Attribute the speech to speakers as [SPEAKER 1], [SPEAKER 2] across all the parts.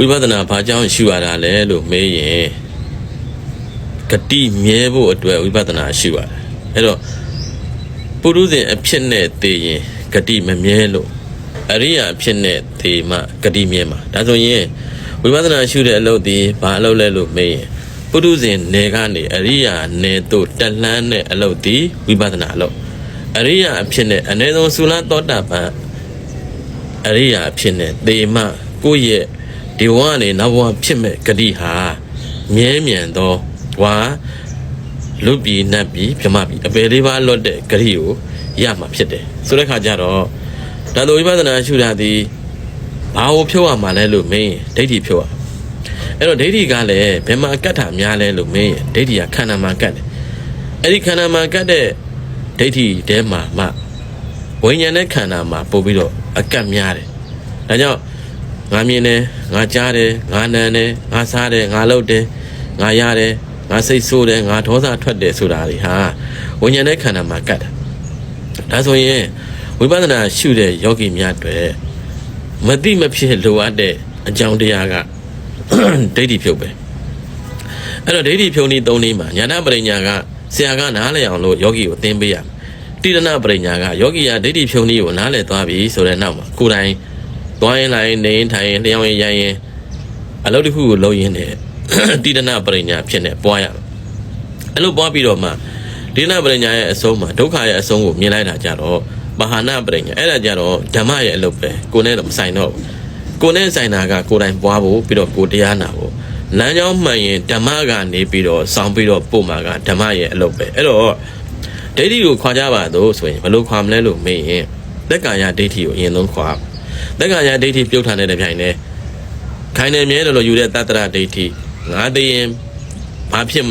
[SPEAKER 1] ဝိပဿနာဘာကြောင့်ရှုရတာလဲလို့မေးရင်ဂတိမြဲဖို့အတွက်ဝိပဿနာရှုရတယ်အဲ့တော့ပုရုဇဉ်အဖြစ်နဲ့သိရင်ဂတိမမြဲလို့အရိယာအဖြစ်နဲ့သိမှဂတိမြဲမှာဒါဆိုရင်ဝိပဿနာရှုတဲ့အလုပ်ဒီဘာအလုပ်လဲလို့မေးရင်ပုရုဇဉ်နယ်ကနေအရိယာနယ်သို့တက်လှမ်းတဲ့အလုပ်ဒီဝိပဿနာအလုပ်အရိယာအဖြစ်နဲ့အ ਨੇ ဆုံးသုလသောတာပန်အရိယာအဖြစ်နဲ့သေမှကိုယ့်ရဲ့ ဒီဘဝကနေနောက်ဘဝဖြစ်မဲ့ဂတိဟာမြဲမြံသောဝါလူပြည်နတ်ပြည်ပြမပြည်အပေလေးပါလွတ်တဲ့ဂတိကိုရမှာဖြစ်တယ်ဆိုတဲ့ခါကျတော့ဒါလိုဝိပဿနာရှုတာဒီဘာကိုဖြုတ်ရမှာလဲလို့မင်းဒိဋ္ဌိဖြုတ်ရအဲ့တော့ဒိဋ္ဌိကလည်းဘယ်မှာကတ်တာများလဲလို့မင်းဒိဋ္ဌိကခန္ဓာမှာကတ်တယ်အဲ့ဒီခန္ဓာမှာကတ်တဲ့ဒိဋ္ဌိတဲမှာမှဝိညာဉ်နဲ့ခန္ဓာမှာပို့ပြီးတော့အကတ်များတယ်ဒါကြောင့် ငါမြင်တယ်ငါကြားတယ်ငါနံတယ်ငါစားတယ်ငါလှုပ်တယ်ငါရတယ်ငါစိတ်ဆိုးတယ်ငါဒေါသထွက်တယ်ဆိုတာတွေဟာဝိညာဉ်နဲ့ခန္ဓာမှာကတ်တယ်ဒါဆိုရင်ဝိပဿနာရှုတဲ့ယောဂီများတွေမတိမဖြစ်လိုအပ်တဲ့အကြောင်းတရားကဒိဋ္ဌိဖြုတ်ပဲအဲ့တော့ဒိဋ္ဌိဖြုတ်နည်းသုံးနည်းမှာညာနာပရိညာကဆရာကနားလည်အောင်လို့ယောဂီကိုသင်ပေးရမယ်တိရဏပရိညာကယောဂီကဒိဋ္ဌိဖြုတ်နည်းကိုနားလည်သွားပြီဆိုတဲ့နောက်မှာကိုယ်တိုင် သွားရင်လာရင်နေရင်ထိုင်ရင်လျှောင်းရင်ရိုင်းရင်အလုပ်တစ်ခုကိုလုပ်ရင်းနဲ့တိရဏပရိညာဖြစ်နေပွားရမယ်အဲ့လိုပွားပြီးတော့မှတိရဏပရိညာရဲ့အဆုံးမှာဒုက္ခရဲ့အဆုံးကိုမြင်လိုက်တာကြတော့ပဟာနာပရိညာအဲ့ဒါကြတော့ဓမ္မရဲ့အလုပ်ပဲကိုယ်နဲ့တော့မဆိုင်တော့ဘူးကိုယ်နဲ့ဆိုင်တာကကိုယ်တိုင်ပွားဖို့ပြီးတော့ကိုယ်တရားနာဖို့လမ်းကြောင်းမှန်ရင်ဓမ္မကနေပြီးတော့စောင်းပြီးတော့ပို့မှာကဓမ္မရဲ့အလုပ်ပဲအဲ့တော့ဒိဋ္ဌိကိုခွာကြပါတော့ဆိုရင်ဘယ်လိုခွာမလဲလို့မေးရင်သက်ကာယဒိဋ္ဌိကိုအရင်ဆုံးခွာ သက်ကာယဒိဋ္ဌိပြုတ်ထားတဲ့ပြိုင်နဲ့ခိုင်နေမြဲတယ်လို့ယူတဲ့တတ္တရဒိဋ္ဌိငါသိရင်ဘာဖြစ်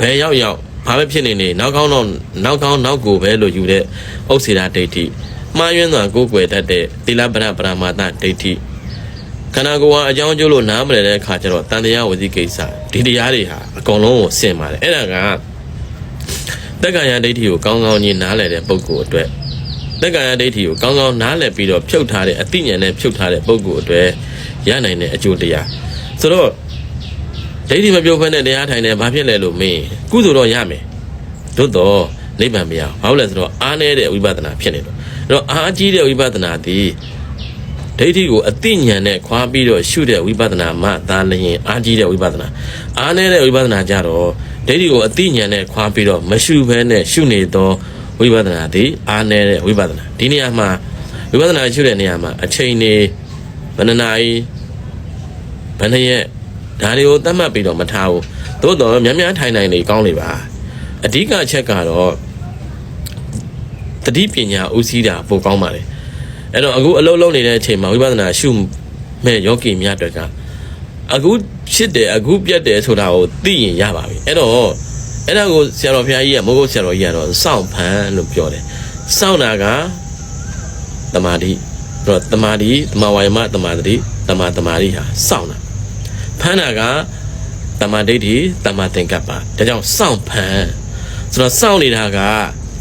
[SPEAKER 1] ဘယ်ရောက်ရောက်ဘာပဲဖြစ်နေနေနောက်ကောင်းတော့နောက်ကောင်းနောက်ကိုပဲလို့ယူတဲ့ဥစ္စေတာဒိဋ္ဌိမှားယွင်းစွာကိုယ်ကွယ်တတ်တဲ့သီလပရပရမာတဒိဋ္ဌိခန္ဓာကိုယ်ဟာအကြောင်းကျိုးလို့နားမလည်တဲ့အခါကျတော့တန်တရားဝစီကိစ္စဒီတရားတွေဟာအကုန်လုံးကိုဆင်ပါတယ်အဲ့ဒါကတက္ကရာဒိဋ္ဌိကိုကောင်းကောင်းကြီးနားလည်တဲ့ပုဂ္ဂိုလ်အတွက် တက္ကရာဒိဋ္ဌိကိုကောင်းကောင်းနားလည်ပြီးတော့ဖြုတ်ထားတဲ့အသိဉာဏ်နဲ့ဖြုတ်ထားတဲ့ပုဂ္ဂိုလ်အတွက်ရနိုင်တဲ့အကျိုးတရားဆိုတော့ဒိဋ္ဌိမပြုတ်ဖက်တဲ့တရားထိုင်တယ်ဘာဖြစ်လဲလို့မင်းကုသိုလ်တော့ရမယ်သို့တော့နိဗ္ဗာန်မရဘူးဘာလို့လဲဆိုတော့အားနည်းတဲ့ဝိပဿနာဖြစ်နေတော့အဲ့တော့အားကြီးတဲ့ဝိပဿနာသည်ဒိဋ္ဌိကိုအသိဉာဏ်နဲ့ခွာပြီးတော့ရှုတဲ့ဝိပဿနာမှသာလျင်အားကြီးတဲ့ဝိပဿနာအားနည်းတဲ့ဝိပဿနာကြတော့ဒိဋ္ဌိကိုအသိဉာဏ်နဲ့ခွာပြီးတော့မရှုဘဲနဲ့ရှုနေသော ဝိပဿနာသည်အားနည်းတဲ့ဝိပဿနာဒီနေရာမှာဝိပဿနာရှုတဲ့နေရာမှာအချိန်နေဘယ်နှနာရီဘယ်နှရက်ဒါတွေကိုသတ်မှတ်ပြီးတော့မထားဘူးသို့တော့များများထိုင်နိုင်နေကောင်းလေပါအဓိကအချက်ကတော့တတိပညာဥစည်းတာပိုကောင်းပါလေအဲ့တော့အခုအလုံးလုံးနေတဲ့အချိန်မှာဝိပဿနာရှုမဲ့ယောဂီများတွေကအခုဖြစ်တယ်အခုပြတ်တယ်ဆိုတာကိုသိရင်ရပါပြီအဲ့တော့ အဲ့ဒါကိုဆရာတော်ဘုရားကြီးကမိုးကုတ်ဆရာတော်ကြီးကတော့စောင့်ဖန်လို့ပြောတယ်စောင့်တာကတမာတိအဲ့တော့တမာတိတမဝါယမတမာတိတမာတမာတိဟာစောင့်တာဖန်တာကတမာဒိဋ္ဌိတမာသင်္ကပ္ပဒါကြောင့်စောင့်ဖန်ဆိုတော့စောင့်နေတာက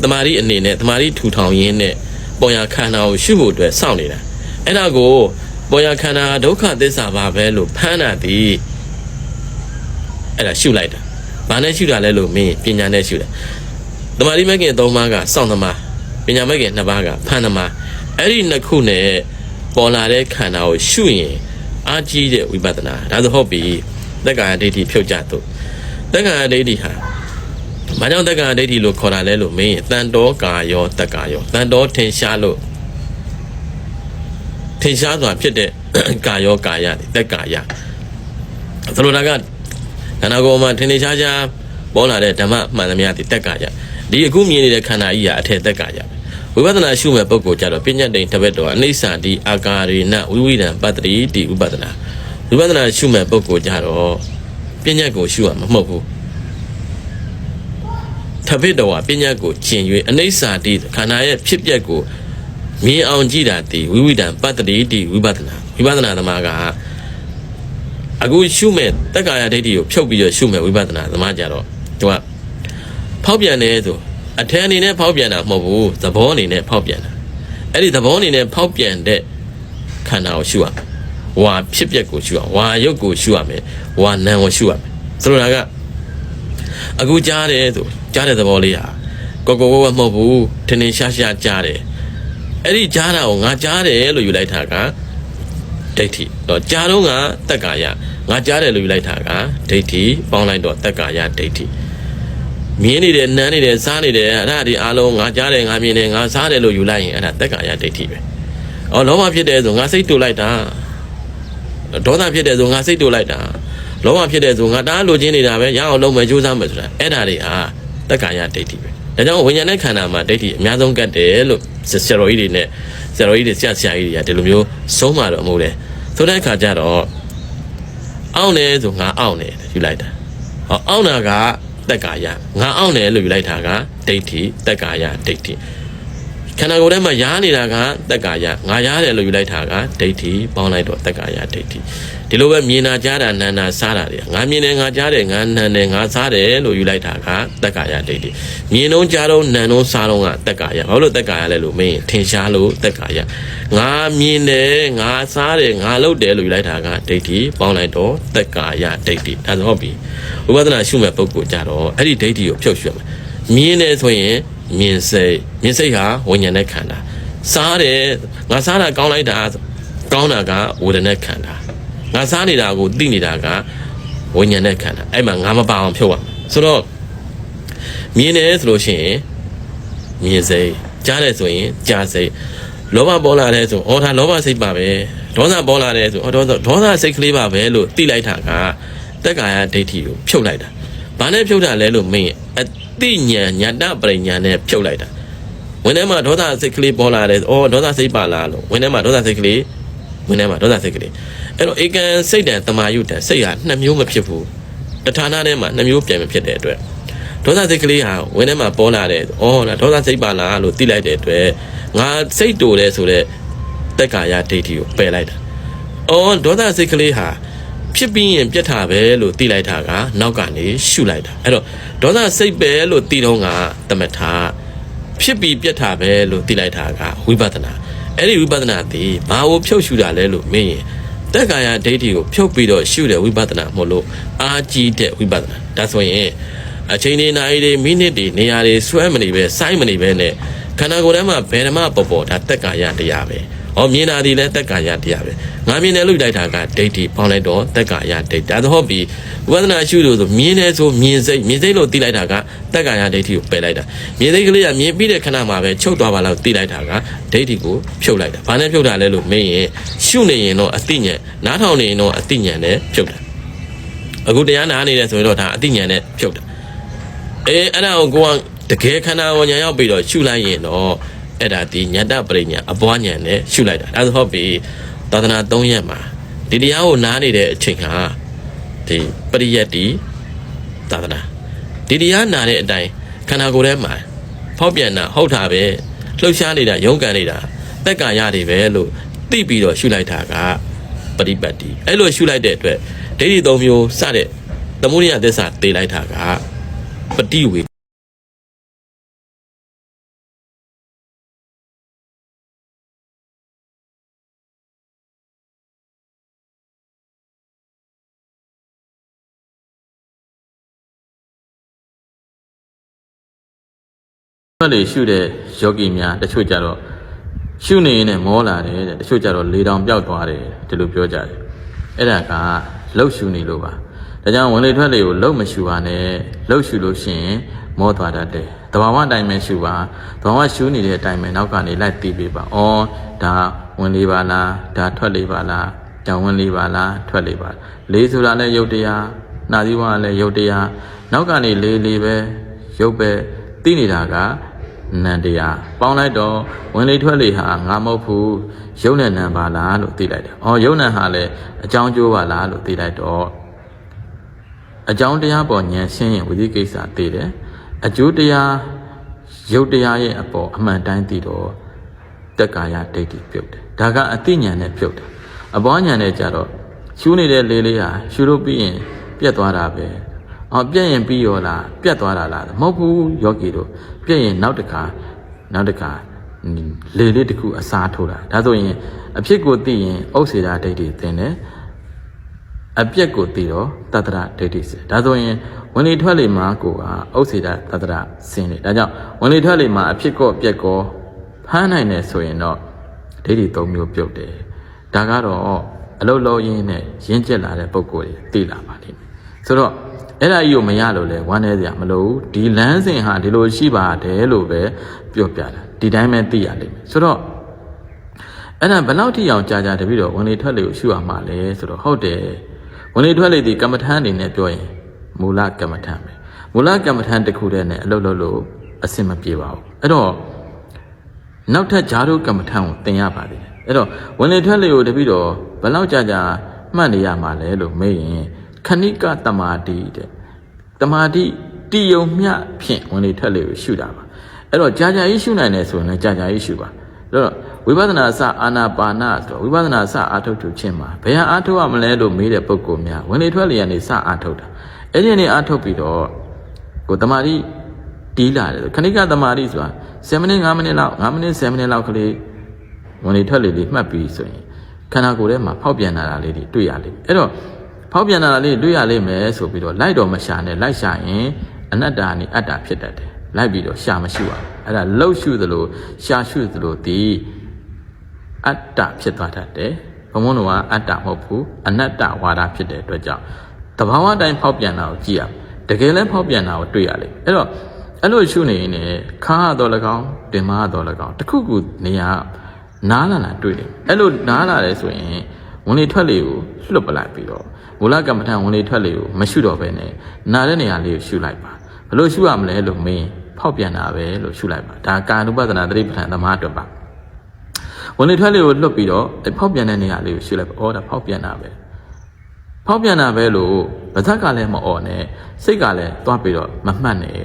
[SPEAKER 1] တမာတိအနေနဲ့တမာတိထူထောင်ရင်းနဲ့ပေါ်ရခန္ဓာကိုရှုဖို့အတွက်စောင့်နေတာအဲ့ဒါကိုပေါ်ရခန္ဓာဒုက္ခသစ္စာပါပဲလို့ဖမ်းတာဒီအဲ့ဒါရှုလိုက်တာ ဘာနဲ့ရှုတာလဲလို့မင်းပညာနဲ့ရှုတယ်တမာတိမဂ်ကင်၃ပါးကစောင့်သမားပညာမဂ်ကင်၂ပါးကဖမ်းသမားအဲ့ဒီနှစ်ခုနဲ့ပေါ်လာတဲ့ခန္ဓာကိုရှုရင်အာကြီးတဲ့ဝိပဿနာဒါဆိုဟုတ်ပြီတက္ကရာဒိဋ္ဌိဖြုတ်ကြတော့တက္ကရာဒိဋ္ဌိဟာ။ဘာကြောင့်တက္ကရာဒိဋ္ဌိလို့ခေါ်တာလဲလို့မင်းတန်တော်ကာယောတက္ကယောတန်တော်ထင်ရှားလို့ထင်ရှားစွာဖြစ်တဲ့ကာယောကာယတက္ကာယ။ဆိုလိုတာက ခန္ဓာကိုယ်မှာထင်ထင်ရှားရှားပေါ်လာတဲ့ဓမ္မမှန်သမျှဒီတက္ကာယ။ဒီအခုမြင်နေတဲ့ခန္ဓာကြီးဟာအထက်တက္ကာယ။ဝိပဿနာရှုမဲ့ပုဂ္ဂိုလ်ကြတော့ပညာတိန်တပည့်တော်အနိစ္စတိအာကာရေနဝိဝိဒံပတ္တိတိဥပဒနာဝိပဿနာရှုမဲ့ပုဂ္ဂိုလ်ကြတော့ပညာကိုရှုရမှာမဟုတ်ဘူးထဖိတော်ဟာပညာကိုကျင်၍အနိစ္စတိခန္ဓာရဲ့ဖြစ်ပျက်ကိုမြင်အောင်ကြည့်တာဒီဝိဝိဒံပတ္တိတိဝိပဿနာဝိပဿနာသမားက အခုရှုမဲ့တက္ကာယဒိဋ္ဌိကိုဖြုတ်ပြီးတော့ရှုမဲ့ဝိပဿနာသမားကြတော့သူကဖောက်ပြန်တယ်ဆိုအထက်အနေနဲ့ဖောက်ပြန်တာမဟုတ်ဘူးသဘောအနေနဲ့ဖောက်ပြန်တာအဲ့ဒီသဘောအနေနဲ့ဖောက်ပြန်တဲ့ခန္ဓာကိုရှုရမယ်ဝါဖြစ်ပျက်ကိုရှုအောင်ဝါရုပ်ကိုရှုရမယ်ဝါနံကိုရှုရမယ်ဆိုလိုတာကအခုကြားတယ်ဆိုကြားတဲ့သဘောလေးဟာကိုကိုကိုကမဟုတ်ဘူးထင်ထင်ရှားရှားကြားတယ်အဲ့ဒီကြားတာကိုငါကြားတယ်လို့ယူလိုက်တာကဒိဋ္ဌိတော့ကြားတော့ကတက္ကာယ ငါကြားတယ်လို့ယူလိုက်တာကဒိဋ္ဌိပေါင်းလိုက်တော့တက္ကာယဒိဋ္ဌိမြင်းနေတယ်နန်းနေတယ်စားနေတယ်အဲ့ဒါဒီအားလုံးငါကြားတယ်ငါမြင်တယ်ငါစားတယ်လို့ယူလိုက်ရင်အဲ့ဒါတက္ကာယဒိဋ္ဌိပဲ။အော်လောဘဖြစ်တယ်ဆိုငါစိတ်တူလိုက်တာဒေါသဖြစ်တယ်ဆိုငါစိတ်တူလိုက်တာလောဘဖြစ်တယ်ဆိုငါတားလိုချင်နေတာပဲရအောင်လုပ်မယ်ကြိုးစားမယ်ဆိုတာအဲ့ဒါတွေဟာတက္ကာယဒိဋ္ဌိပဲ။ဒါကြောင့်ဝိညာဉ်နဲ့ခန္ဓာမှာဒိဋ္ဌိအများဆုံးကတ်တယ်လို့ဆရာတော်ကြီးတွေနဲ့ဆရာတော်ကြီးတွေဆရာဆရာကြီးတွေကဒီလိုမျိုးဆုံးမတော့မဟုတ်လေ။ဆိုတဲ့အခါကျတော့ အောင့်နေဆိုငါအောင့်နေတယ်ယူလိုက်တာ။ဟောအောင့်တာကတက်ကာယငါအောင်တယ်လို့ယူလိုက်တာကဒိဋ္ဌိတက်ကာယဒိဋ္ဌိ ခန္ဓာကိုယ်ထဲမှာရားနေတာကတက်ကာယငါရားတယ်လို့ယူလိုက်တာကဒိဋ္ဌိပေါင်းလိုက်တော့တက်ကာယဒိဋ္ဌိဒီလိုပဲမြင်တာကြားတာနာနာစားတာတွေငါမြင်တယ်ငါကြားတယ်ငါနံတယ်ငါစားတယ်လို့ယူလိုက်တာကတက်ကာယဒိဋ္ဌိမြင်တော့ကြားတော့နံတော့စားတော့ကတက်ကာယဘာလို့တက်ကာယလဲလို့မင်းထင်ရှားလို့တက်ကာယငါမြင်တယ်ငါစားတယ်ငါလုပ်တယ်လို့ယူလိုက်တာကဒိဋ္ဌိပေါင်းလိုက်တော့တက်ကာယဒိဋ္ဌိဒါဆိုဟုတ်ပြီဝိပဿနာရှုမဲ့ပုဂ္ဂိုလ်ကြတော့အဲ့ဒီဒိဋ္ဌိကိုဖြုတ်ရှုရမယ်မြင်တယ်ဆိုရင် မြင်စိတ်မြင်စိတ်ဟာဝိညာဉ်နဲ့ခန္ဓာစားတယ်ငါစားတာကောင်းလိုက်တာကောင်းတာကဝေဒနာခန္ဓာငါစားနေတာကိုသိနေတာကဝိညာဉ်နဲ့ခန္ဓာအဲ့မှာငါမပါအောင်ဖြုတ်ရမယ်ဆိုတော့မြင်တယ်ဆိုလို့ရှိရင်မြင်စိတ်ကြားတယ်ဆိုရင်ကြားစိတ်လောဘပေါ်လာတယ်ဆိုအော်ဒါလောဘစိတ်ပါပဲဒေါသပေါ်လာတယ်ဆိုအော်ဒေါသဒေါသစိတ်ကလေးပါပဲလို့သိလိုက်တာကတက်ကာယဒိဋ္ဌိကိုဖြုတ်လိုက်တာ။ဘာနဲ့ဖြုတ်တာလဲလို့မင်း အတိညာညာတပရိညာနဲ့ဖြုတ်လိုက်တာ။ဝင်ထဲမှာဒေါသစိတ်ကလေးပေါ်လာတယ်။အော်ဒေါသစိတ်ပါလားလို့ဝင်ထဲမှာဒေါသစိတ်ကလေးဝင်ထဲမှာဒေါသစိတ်ကလေးအဲ့တော့ဧကံစိတ်တံတမာယုတံစိတ်ဟာနှစ်မျိုးမဖြစ်ဘူး။တဌာနထဲမှာနှစ်မျိုးပြန်မဖြစ်တဲ့အတွက်ဒေါသစိတ်ကလေးဟာဝင်ထဲမှာပေါ်လာတယ်။အော်ဒေါသစိတ်ပါလားလို့သိလိုက်တဲ့အတွက်ငါစိတ်တူတယ်ဆိုတော့တက်ကာယဒိဋ္ဌိကိုပယ်လိုက်တာ။အော်ဒေါသစိတ်ကလေးဟာ ဖြစ်ပြီးရင်ပြတ်တာပဲလို့သိလိုက်တာကနောက်ကနေရှုလိုက်တာအဲ့တော့ဒေါသစိတ်ပဲလို့သိတော့ကတမထဖြစ်ပြီးပြတ်တာပဲလို့သိလိုက်တာကဝိပဿနာအဲ့ဒီဝိပဿနာသည်ဘာကိုဖြုတ်ရှုတာလဲလို့မင်းရင်တက်ကာယဒိဋ္ဌိကိုဖြုတ်ပြီးတော့ရှုတဲ့ဝိပဿနာမဟုတ်လို့အာကြီးတဲ့ဝိပဿနာဒါဆိုရင်အချိန်တွေနာရီတွေမိနစ်တွေနေရာတွေဆွဲမနေပဲစိုက်မနေပဲနဲ့ခန္ဓာကိုယ်ထဲမှာဘယ်ဓမ္မပေါ်ပေါ်ဒါတက်ကာယတရားပဲ ဟောမြင်တာဒီလဲတက်ကာယတရားပဲငါမြင်တယ်လို့လိုက်တာကဒိဋ္ဌိပေါင်းလိုက်တော့တက်ကာယဒိဋ္ဌိဒါဆိုဟုတ်ပြီဝိပဿနာရှုလို့ဆိုမြင်တယ်ဆိုမြင်စိတ်မြင်စိတ်လို့သိလိုက်တာကတက်ကာယဒိဋ္ဌိကိုပယ်လိုက်တာမြင်စိတ်ကလေးကမြင်ပြီးတဲ့ခဏမှာပဲချုပ်သွားပါလားသိလိုက်တာကဒိဋ္ဌိကိုဖြုတ်လိုက်တာဘာနဲ့ဖြုတ်တာလဲလို့မင်းရင်ရှုနေရင်တော့အတိညာနားထောင်နေရင်တော့အတိညာနဲ့ဖြုတ်တာအခုတရားနာနေတယ်ဆိုရင်တော့ဒါအတိညာနဲ့ဖြုတ်တာအေးအဲ့ဒါကိုကိုကတကယ်ခန္ဓာကိုညာရောက်ပြီးတော့ရှုလိုက်ရင်တော့ အဲ့ဒါဒီညတပရိညာအပွားညာနဲ့ရှုလိုက်တာဒါဆိုဟုတ်ပြီသာသနာ၃ရက်မှာဒီတရားကိုနားနေတဲ့အချိန်ဟာဒီပရိယတ်ဒီသာသနာဒီတရားနာတဲ့အတိုင်းခန္ဓာကိုယ်ထဲမှာဖောက်ပြန်တာဟုတ်တာပဲလှုပ်ရှားနေတာရုန်းကန်နေတာတက်ကာရတွေပဲလို့သိပြီးတော့ရှုလိုက်တာကပရိပတ်တိအဲ့လိုရှုလိုက်တဲ့အတွက်ဒိဋ္ဌိ၃မျိုးစတဲ့သမုဒိယသစ္စာသိလိုက်တာကပฏิဝေ ဘက်လေရှုတဲ့ယောဂီများတချို့ကြတော့ရှုနေရင်လည်းမောလာတယ်တဲ့တချို့ကြတော့လေတောင်ပျောက်သွားတယ်ဒီလိုပြောကြတယ်အဲ့ဒါကလှုပ်ရှုနေလို့ပါဒါကြောင့်ဝင်လေထွက်လေကိုလှုပ်မရှုပါနဲ့လှုပ်ရှုလို့ရှိရင်မောသွားတတ်တယ်တဘာဝအတိုင်းပဲရှုပါတဘာဝရှုနေတဲ့အတိုင်းပဲနောက်ကနေလိုက်တီးပေးပါဩဒါဝင်လေပါလားဒါထွက်လေပါလားကြောင်ဝင်လေပါလားထွက်လေပါလားလေးဆိုတာလည်းယုတ်တရားနာသီဝကလည်းယုတ်တရားနောက်ကနေလေးလေးပဲရုပ်ပဲသိနေတာက နန္တရားပေါင်းလိုက်တော့ဝင်လေထွက်လေဟာငါမဟုတ်ဘူးယုံနဲ့နံပါလားလို့သိလိုက်တယ်။အော်ယုံနံဟာလည်းအကြောင်းကျိုးပါလားလို့သိလိုက်တော့အကြောင်းတရားပေါ်ဉာဏ်ရှင်းရင်ဝိသိကိစ္စသိတယ်။အကျိုးတရားယုတ်တရားရဲ့အပေါ်အမှန်တိုင်းသိတော့တက်ကာယဒိဋ္ဌိပြုတ်တယ်။ဒါကအသိဉာဏ်နဲ့ပြုတ်တယ်။အပေါ်ဉာဏ်နဲ့ကြတော့ရှုနေတဲ့လေးလေးဟာရှုလို့ပြီးရင်ပြတ်သွားတာပဲ။ အော်ပြတ်ရင်ပြီးရောလားပြတ်သွားတာလားမဟုတ်ဘူးယောဂီတို့ပြတ်ရင်နောက်တစ်ခါနောက်တစ်ခါ
[SPEAKER 2] လေလေးတစ်ခုအစားထိုးတာဒါဆိုရင်အဖြစ်ကိုသိရင်ဥစ္စေတာဒိဋ္ဌိသင်တယ်အပြက်ကိုသိတော့တတ္တရဒိဋ္ဌိစင်ဒါဆိုရင်ဝင်လေထွက်လေမှာကိုကဥစ္စေတာတတ္တရစင်တယ်ဒါကြောင့်ဝင်လေထွက်လေမှာအဖြစ်ကောအပြက်ကောဖမ်းနိုင်တယ်ဆိုရင်တော့ဒိဋ္ဌိ၃မျိုးပြုတ်တယ်ဒါကတော့အလုတ်လုံးရင်းနဲ့ရင်းကျက်လာတဲ့ပုံကိုယ်တွေသိလာပါလိမ့်မယ်ဆိုတော့ အဲ့ဒါကြီးကိုမရလို့လဲဝမ်းနေစရာမလိုဘူးဒီလမ်းစဉ်ဟာဒီလိုရှိပါတယ်လို့ပဲပြောပြတာဒီတိုင်းပဲသိရလိမ့်မယ်ဆိုတော့အဲ့ဒါဘယ်လောက်ထိအောင်ကြာကြာတပြီးတော့ဝင်လေထွက်လေကိုရှုရမှာလဲဆိုတော့ဟုတ်တယ်ဝင်လေထွက်လေဒီကမ္မထန်အနေနဲ့ပြောရင်မူလကမ္မထန်ပဲမူလကမ္မထန်တစ်ခုတည်းနဲ့အလုပ်လုပ်လို့အဆင်မပြေပါဘူးအဲ့တော့နောက်ထပ်ဂျာတို့ကမ္မထန်ကိုသင်ရပါသေးတယ်အဲ့တော့ဝင်လေထွက်လေကိုတပြီးတော့ဘယ်လောက်ကြာကြာမှတ်နေရမှာလဲလို့မေးရင် ခဏိကတမာတိတဲ့တမာတိတိယုံမြဖြင့်ဝင်လေထွက်လေကိုရှုတာပါအဲ့တော့ကြာကြာကြီးရှုနိုင်တယ်ဆိုရင်လည်းကြာကြာကြီးရှုပါအဲ့တော့ဝိပဿနာစအာနာပါနဆိုတော့ဝိပဿနာစအာထုတ်ထုတ်ခြင်းမှာဘယ်ဟာအာထုတ်ရမလဲလို့မေးတဲ့ပုဂ္ဂိုလ်များဝင်လေထွက်လေကနေစအာထုတ်တာအဲ့ဒီနေအာထုတ်ပြီးတော့ကိုတမာတိတီးလာတယ်ခဏိကတမာတိဆိုတာ7မိနစ်5မိနစ်လောက်5မိနစ်7မိနစ်လောက်ကလေးဝင်လေထွက်လေလေးမှတ်ပြီးဆိုရင်ခန္ဓာကိုယ်ထဲမှာဖောက်ပြန်လာတာလေးတွေတွေ့ရလိမ့်မယ်အဲ့တော့ ဖောက်ပြန်လာတာလေးတွေ့ရလိမ့်မယ်ဆိုပြီးတော့လိုက်တော့မရှာနဲ့လိုက်ရှာရင်အနတ္တနဲ့အတ္တဖြစ်တတ်တယ်လိုက်ပြီးတော့ရှာမရှိပါဘူးအဲ့ဒါလှုပ်ရှုသလိုရှာရှုသလိုဒီအတ္တဖြစ်သွားတတ်တယ်ဘုံဘုံတော်ကအတ္တမဟုတ်ဘူးအနတ္တဝါဒဖြစ်တဲ့အတွက်ကြောင့်တဘာဝတိုင်းဖောက်ပြန်တာကိုကြည့်ရတကယ်လည်းဖောက်ပြန်တာကိုတွေ့ရလိမ့်မယ်အဲ့တော့အဲ့လိုရှုနေရင်လည်းခါရတော့၎င်းတင်မရတော့၎င်းတစ်ခုခုနေရာနားလာလာတွေ့တယ်အဲ့လိုနားလာတယ်ဆိုရင် ဝင်လေထွက်လေကိုလွတ်ပလိုက်ပြီးတော့မူလကမ္မထံဝင်လေထွက်လေကိုမရှုတော့ဘဲနဲ့နာတဲ့နေရာလေးကိုရှုလိုက်ပါဘယ်လိုရှုရမလဲလို့မင်းဖောက်ပြန်တာပဲလို့ရှုလိုက်ပါဒါကာနုပဒနာသတိပဋ္ဌာန်သမားအတွက်ပါဝင်လေထွက်လေကိုလွတ်ပြီးတော့ဖောက်ပြန်တဲ့နေရာလေးကိုရှုလိုက်ပါအော်ဒါဖောက်ပြန်တာပဲဖောက်ပြန်တာပဲလို့ဗဇက်ကလည်းမအော်နဲ့စိတ်ကလည်းသွားပြီးတော့မမှတ်နဲ့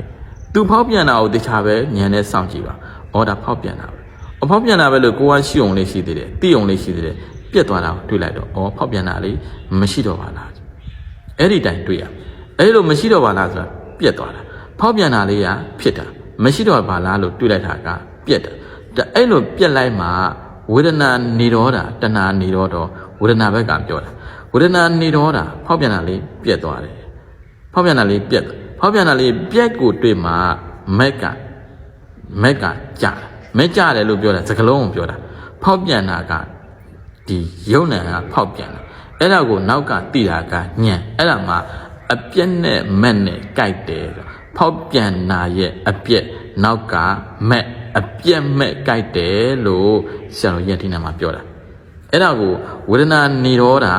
[SPEAKER 2] သူဖောက်ပြန်တာကိုတခြားပဲညံနဲ့စောင့်ကြည့်ပါအော်ဒါဖောက်ပြန်တာပဲအဖောက်ပြန်တာပဲလို့ကိုကရှိအောင်လေးရှိသေးတယ်သိအောင်လေးရှိသေးတယ် ပြက်သွားတာကိုတွေ့လိုက်တော့အော်ဖောက်ပြန်တာလေးမရှိတော့ပါလားအဲ့ဒီတိုင်တွေ့ရအဲ့လိုမရှိတော့ပါလားဆိုတာပြက်သွားတာဖောက်ပြန်တာလေးကဖြစ်တာမရှိတော့ပါလားလို့တွေ့လိုက်တာကပြက်တာဒါအဲ့လိုပြက်လိုက်မှဝေဒနာနေတော့တာတဏှာနေတော့တော့ဝေဒနာဘက်ကပြောတာဝေဒနာနေတော့တာဖောက်ပြန်တာလေးပြက်သွားတယ်ဖောက်ပြန်တာလေးပြက်ဖောက်ပြန်တာလေးပြက်ကိုတွေ့မှမက်ကမက်ကကြာတာမဲကြတယ်လို့ပြောတာစကလုံးကိုပြောတာဖောက်ပြန်တာက ဒီယုံနံကဖောက်ပြန်တာအဲ့ဒါကိုနောက်ကတိတာကညံအဲ့ဒါမှအပြက်နဲ့မက်နဲ့ကြိုက်တယ်ဆိုဖောက်ပြန်နာရဲ့အပြက်နောက်ကမက်အပြက်မဲ့ကြိုက်တယ်လို့ဆရာတော်ယတိနာမှာပြောတာအဲ့ဒါကိုဝေဒနာနေရောတာ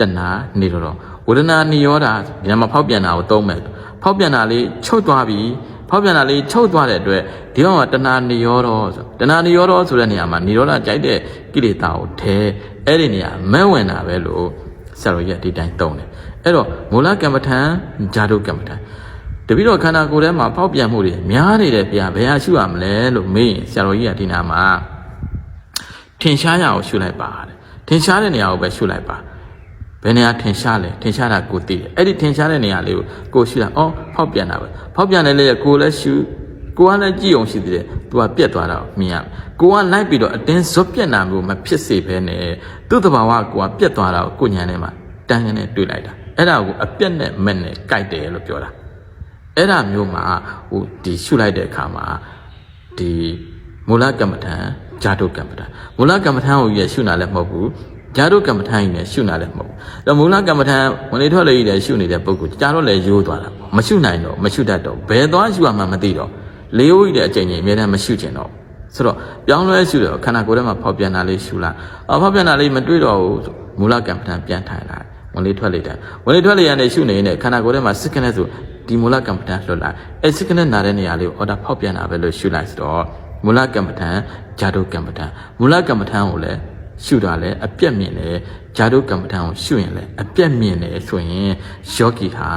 [SPEAKER 2] တဏှာနေရောတော့ဝေဒနာနေရောတာဒီမှာဖောက်ပြန်တာကိုသုံးမယ်ဖောက်ပြန်တာလေးချုပ်သွားပြီ ဖောက်ပြန်တာလေးချုပ်သွားတဲ့အတွက်ဒီမှာတဏှာနိရောဓဆိုတဏှာနိရောဓဆိုတဲ့နေရာမှာနိရောဓကြိုက်တဲ့ကိလေသာကိုထဲအဲ့ဒီနေရာမဲဝင်တာပဲလို့ဆရာတော်ကြီးကဒီတိုင်းသုံးတယ်အဲ့တော့မူလကမ္မထံဂျာတုကမ္မထံတပိတော့ခန္ဓာကိုယ်ထဲမှာဖောက်ပြန်မှုတွေများနေတယ်ဗျာဘယ်ဟာရှုရမလဲလို့မေးရင်ဆရာတော်ကြီးကဒီနာမှာထင်ရှားရအောင်ရှုလိုက်ပါတဲ့ထင်ရှားတဲ့နေရာကိုပဲရှုလိုက်ပါ ဘယ်နေရာထင်ရှားလဲထင်ရှားတာကိုသိတယ်အဲ့ဒီထင်ရှားတဲ့နေရာလေးကိုကိုရှုတာအော်ဖောက်ပြန်တာပဲဖောက်ပြန်တယ်လေကိုလည်းရှုကိုကလည်းကြည့်အောင်ရှိသေးတယ်သူကပြက်သွားတာကိုမြင်ရကိုကလိုက်ပြီးတော့အတင်းဇွတ်ပြက်နာမျိုးမဖြစ်စေဘဲနဲ့သူ့တဘာဝကိုကပြက်သွားတာကိုကိုညာထဲမှာတန်းကနေတွေ့လိုက်တာအဲ့ဒါကိုအပြက်နဲ့မက်နဲ့ကြိုက်တယ်လို့ပြောတာအဲ့ဒါမျိုးမှာဟိုဒီရှုလိုက်တဲ့အခါမှာဒီမူလကမ္မထံဂျာတုကမ္မထံမူလကမ္မထံကိုရရှုနာလည်းမဟုတ်ဘူး ဂျာတုကမ္မထံကြီးလည်းရှုနာလည်းမဟုတ်ဘူးဒါမူလကမ္မထံဝင်လေထွက်လေကြီးလည်းရှုနေတဲ့ပုဂ္ဂိုလ်ကြာတော့လည်းရိုးသွားတာပေါ့မရှုနိုင်တော့မရှုတတ်တော့ဘယ်သွားရှုရမှမသိတော့လေးဝိတဲ့အချိန်ကြီးအများနဲ့မရှုကျင်တော့ဆိုတော့ပြောင်းလဲရှုတော့ခန္ဓာကိုယ်ထဲမှာဖောက်ပြန်တာလေးရှုလာအော်ဖောက်ပြန်တာလေးမတွေ့တော့ဘူးမူလကမ္မထံပြန်ထိုင်လာဝင်လေထွက်လေတယ်ဝင်လေထွက်လေရနေရှုနေနေခန္ဓာကိုယ်ထဲမှာစစ်ကနေဆိုဒီမူလကမ္မထံလွတ်လာအဲစစ်ကနေနာတဲ့နေရာလေးကိုအော်ဒါဖောက်ပြန်တာပဲလို့ရှုလိုက်ဆိုတော့မူလကမ္မထံဂျာတုကမ္မထံမူလကမ္မထံကိုလည်း ရှုတာလဲအပြက်မြင်တယ်ဂျာတုကမ္မထံကိုရှုရင်လဲအပြက်မြင်တယ်ဆိုရင်ယောဂီဟာ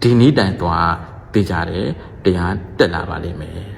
[SPEAKER 2] ဒီနည်းတိုင်သွားသိကြတယ်တရားတက်လာပါလိမ့်မယ်